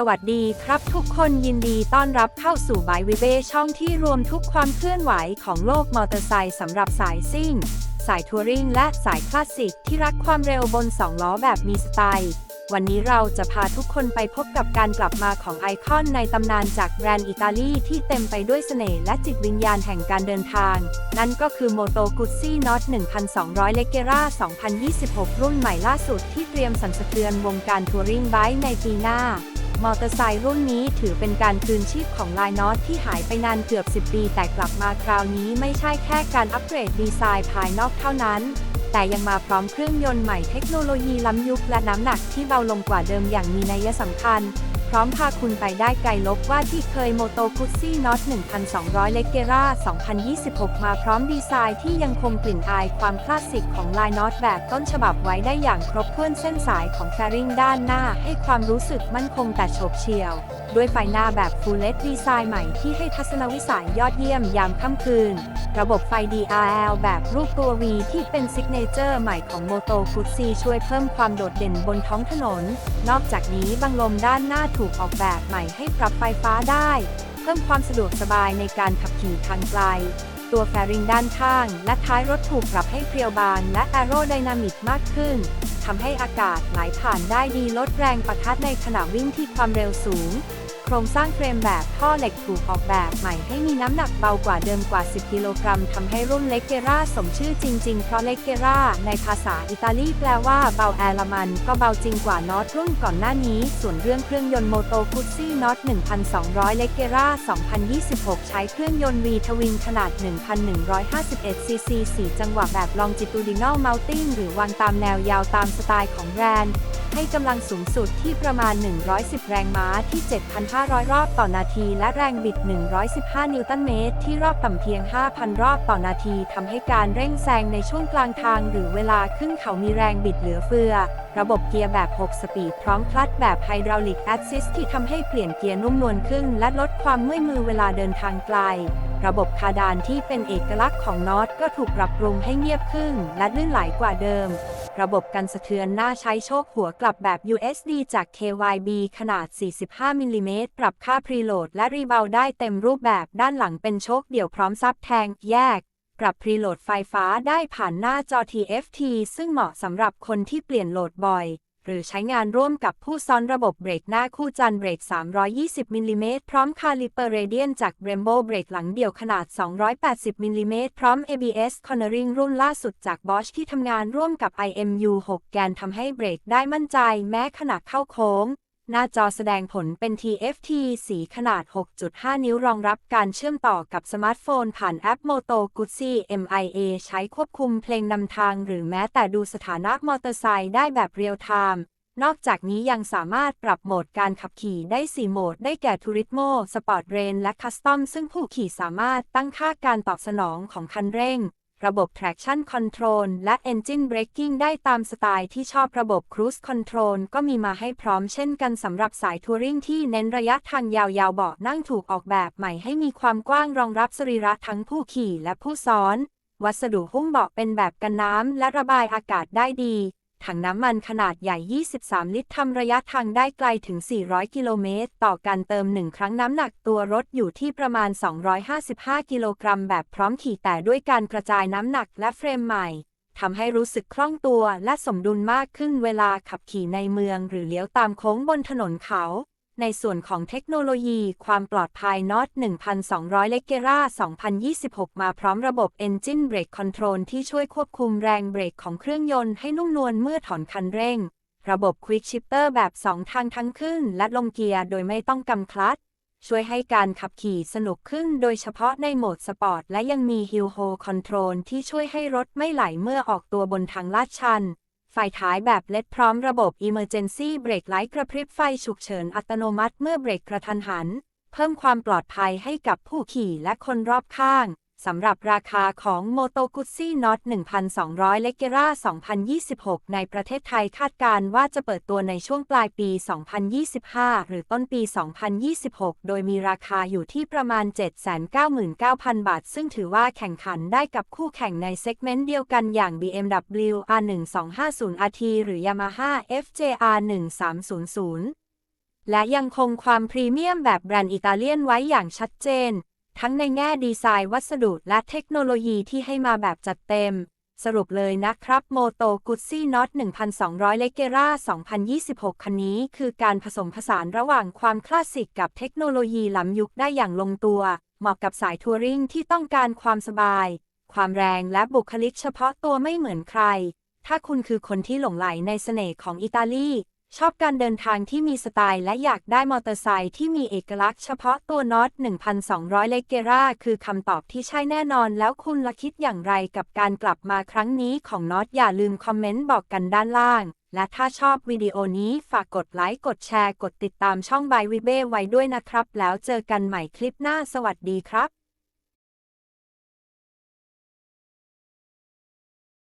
สวัสดีครับทุกคนยินดีต้อนรับเข้าสู่บายวิเบช่องที่รวมทุกความเคลื่อนไหวของโลกมอเตอร์ไซค์สำหรับสายซิ่ง สายทัวริงและสายคลาสสิกที่รักความเร็วบนสองล้อแบบมีสไตล์ วันนี้เราจะพาทุกคนไปพบกับการกลับมาของไอคอนในตำนานจากแบรนด์อิตาลีที่เต็มไปด้วยเสน่ห์และจิตวิญญาณแห่งการเดินทาง นั่นก็คือ Moto Guzzi Not 1200 Leggera 2026 รุ่นใหม่ล่าสุดที่เตรียมสั่นสะเทือนวงการทัวริงไบค์ในปีหน้า มอเตอร์ไซค์รุ่นนี้ถือเป็นการคืนชีพของลายน็อตที่หายไปนานเกือบ 10 ปีแต่กลับมาคราวนี้ไม่ใช่แค่การอัปเกรดดีไซน์ภายนอกเท่านั้น แต่ยังมาพร้อมเครื่องยนต์ใหม่เทคโนโลยีล้ำยุคและน้ำหนักที่เบาลงกว่าเดิมอย่างมีนัยสำคัญ พร้อมพาคุณไปได้ไกลลบว่าที่เคยโมโตคุซี่น็อต 1,200 เลกเกรา2026 มาพร้อมดีไซน์ที่ยังคงกลิ่นอายความคลาสสิกของลายน็อตแบบต้นฉบับไว้ได้อย่างครบถ้วนเส้นสายของแฟริงด้านหน้า ให้ความรู้สึกมั่นคงแต่โฉบเฉี่ยว ด้วยไฟหน้าแบบ Full LED ดีไซน์ใหม่ที่ให้ทัศนวิสัยยอดเยี่ยมยามค่ำคืน ระบบไฟ DRL แบบรูปตัว V ที่เป็นซิกเนเจอร์ใหม่ของ Moto Guzzi ช่วยเพิ่มความโดดเด่นบนท้องถนน นอกจากนี้บังลมด้านหน้าถูกออกแบบใหม่ให้ปรับไฟฟ้าได้ เพิ่มความสะดวกสบายในการขับขี่ทางไกล ตัวแฟริงด้านข้าง และท้ายรถถูกปรับให้เพรียวบางและแอโรไดนามิกมากขึ้นทำให้อากาศไหลผ่านได้ดีลดแรงประทัดในขณะวิ่งที่ความเร็วสูง ครงสร้างเฟรมแบบท่อเหล็กถูกออกแบบใหม่ให้มีน้ำหนักเบากว่าเดิมกว่า 10 กิโลกรัมทำให้รุ่นเลกเกราสมชื่อจริง ๆ เพราะเลกเกราในภาษาอิตาลีแปลว่าเบาแอร์ลมัน ก็เบาจริงกว่านอตรุ่นก่อนหน้านี้ ส่วนเรื่องเครื่องยนต์โมโตคุซี่นอต1,200 เลกเกรา2026 ใช้เครื่องยนต์ V ทวินขนาด 1,151 ซีซี 4 จังหวะแบบ longitudinal mounting หรือวางตามแนวยาวตามสไตล์ของแบรนด์ให้กำลังสูงสุดที่ประมาณ 110 แรงม้าที่7,500 500 รอบต่อนาที และแรงบิด 115 นิวตันเมตร ที่รอบต่ำเพียง 5,000 รอบต่อนาทีทำให้การเร่งแซงในช่วงกลางทาง หรือเวลาขึ้นเขามีแรงบิดเหลือเฟือ ระบบเกียร์แบบ 6 สปีดพร้อมคลัตช์แบบไฮดรอลิกแอสซิสที่ทำให้เปลี่ยนเกียร์นุ่มนวลขึ้น และลดความเมื่อยมือเวลาเดินทางไกล ระบบคาดานที่เป็นเอกลักษณ์ของนอตก็ถูกปรับปรุงให้เงียบขึ้น และลื่นไหลกว่าเดิม ระบบกันสะเทือนหน้าใช้โชคหัวกลับแบบ USD จาก KYB ขนาด 45มิลลิเมตรปรับค่าพรีโหลดและรีเบลได้เต็มรูปแบบด้านหลังเป็นโชคเดี่ยวพร้อมซับแทงแยก ปรับพรีโหลดไฟฟ้าได้ผ่านหน้าจอ TFT ซึ่งเหมาะสำหรับคนที่เปลี่ยนโหลดบ่อย หรือใช้งานร่วมกับผู้ซ้อนระบบเบรกหน้าคู่จันเบรก 320 มิลลิเมตรพร้อมคาลิเปอร์เรเดียนจาก Brembo เบรกหลังเดี่ยวขนาด 280 มิลลิเมตรพร้อม ABS Cornering รุ่นล่าสุดจาก Bosch ที่ทำงานร่วมกับ IMU 6 แกนทำให้เบรกได้มั่นใจแม้ขณะเข้าโค้ง หน้าจอแสดงผลเป็น TFT สีขนาด 6.5 นิ้วรองรับการเชื่อมต่อกับสมาร์ทโฟนผ่านแอป Moto Guzzi MIA ใช้ควบคุมเพลงนำทางหรือแม้แต่ดูสถานะมอเตอร์ไซค์ได้แบบเรียลไทม์นอกจากนี้ยังสามารถปรับโหมดการขับขี่ได้ 4 โหมด ได้แก่ Turismo Sport Range และ Custom ซึ่งผู้ขี่สามารถตั้งค่าการตอบสนองของคันเร่ง ระบบ traction control และ engine braking ได้ตามสไตล์ที่ชอบระบบ cruise control ก็มีมาให้พร้อมเช่นกันสำหรับสายทัวริงที่เน้นระยะทางยาวๆเบาะนั่งถูกออกแบบใหม่ให้มีความกว้างรองรับสรีระทั้งผู้ขี่และผู้ซ้อน วัสดุหุ้มเบาะเป็นแบบกันน้ำและระบายอากาศได้ดี ถังน้ำมันขนาดใหญ่ 23 ลิตรทำระยะทางได้ไกลถึง 400 กิโลเมตร ต่อการเติม1ครั้งน้ำหนักตัวรถอยู่ที่ประมาณ 255 กิโลกรัมแบบพร้อมขี่แต่ด้วยการกระจายน้ำหนักและเฟรมใหม่ทำให้รู้สึกคล่องตัวและสมดุลมากขึ้นเวลาขับขี่ในเมืองหรือเลี้ยวตามโค้งบนถนนเขา ในส่วนของเทคโนโลยีความปลอดภัยนอต1,200เลกเกรา2026 มาพร้อมระบบ Engine Brake Control ที่ช่วยควบคุมแรงเบรกของเครื่องยนต์ให้นุ่มนวลเมื่อถอนคันเร่ง ระบบ Quick Shifter แบบ 2 ทางทั้งขึ้น และลงเกียร์โดยไม่ต้องกำคลัตช์ช่วยให้การขับขี่สนุกขึ้นโดยเฉพาะในโหมดสปอร์ต และยังมี Hill Hold Control ที่ช่วยให้รถไม่ไหลเมื่อออกตัวบนทางลาดชัน ไฟท้ายแบบเล็ดพร้อมระบบ Emergency Brake Light กระพริบไฟฉุกเฉินอัตโนมัติเมื่อเบรกกระทันหัน เพิ่มความปลอดภัยให้กับผู้ขี่และคนรอบข้าง สำหรับราคาของ Moto Guzzi Not 1,200 เลกเกรา2026 ในประเทศไทยคาดการว่าจะเปิดตัวในช่วงปลายปี 2025 หรือต้นปี 2026 โดยมีราคาอยู่ที่ประมาณ 799,000 บาท ซึ่งถือว่าแข่งขันได้กับคู่แข่งในเซกเมนต์เดียวกันอย่าง BMW R1250 RT หรือ Yamaha FJR 1300และยังคงความพรีเมียมแบบแบรนด์อิตาเลียนไว้อย่างชัดเจน ทั้งในแง่ดีไซน์วัสดุและเทคโนโลยีที่ให้มาแบบจัดเต็ม สรุปเลยนะครับโมโตกุ z ซี่น็อต1,200 เลเกรา2026 คันนี้คือการผสมผสานระหว่างความคลาสสิกกับเทคโนโลยีล้ำยุคได้อย่างลงตัว เหมาะกับสายทัวริงที่ต้องการความสบาย ความแรงและบุคลิกเฉพาะตัวไม่เหมือนใคร ถ้าคุณคือคนที่หลงไหลในเสน่ห์ของอิตาลี ชอบการเดินทางที่มีสไตล์และอยากได้มอเตอร์ไซค์ที่มีเอกลักษณ์เฉพาะตัวน็อต1,200 เลเกราคือคำตอบที่ใช่แน่นอนแล้วคุณละคิดอย่างไรกับการกลับมาครั้งนี้ของน็อตอย่าลืมคอมเมนต์บอกกันด้านล่าง และถ้าชอบวิดีโอนี้ฝากกดไลค์กดแชร์กดติดตามช่องบายวิเบ้ไว้ด้วยนะครับ แล้วเจอกันใหม่คลิปหน้าสวัสดีครับ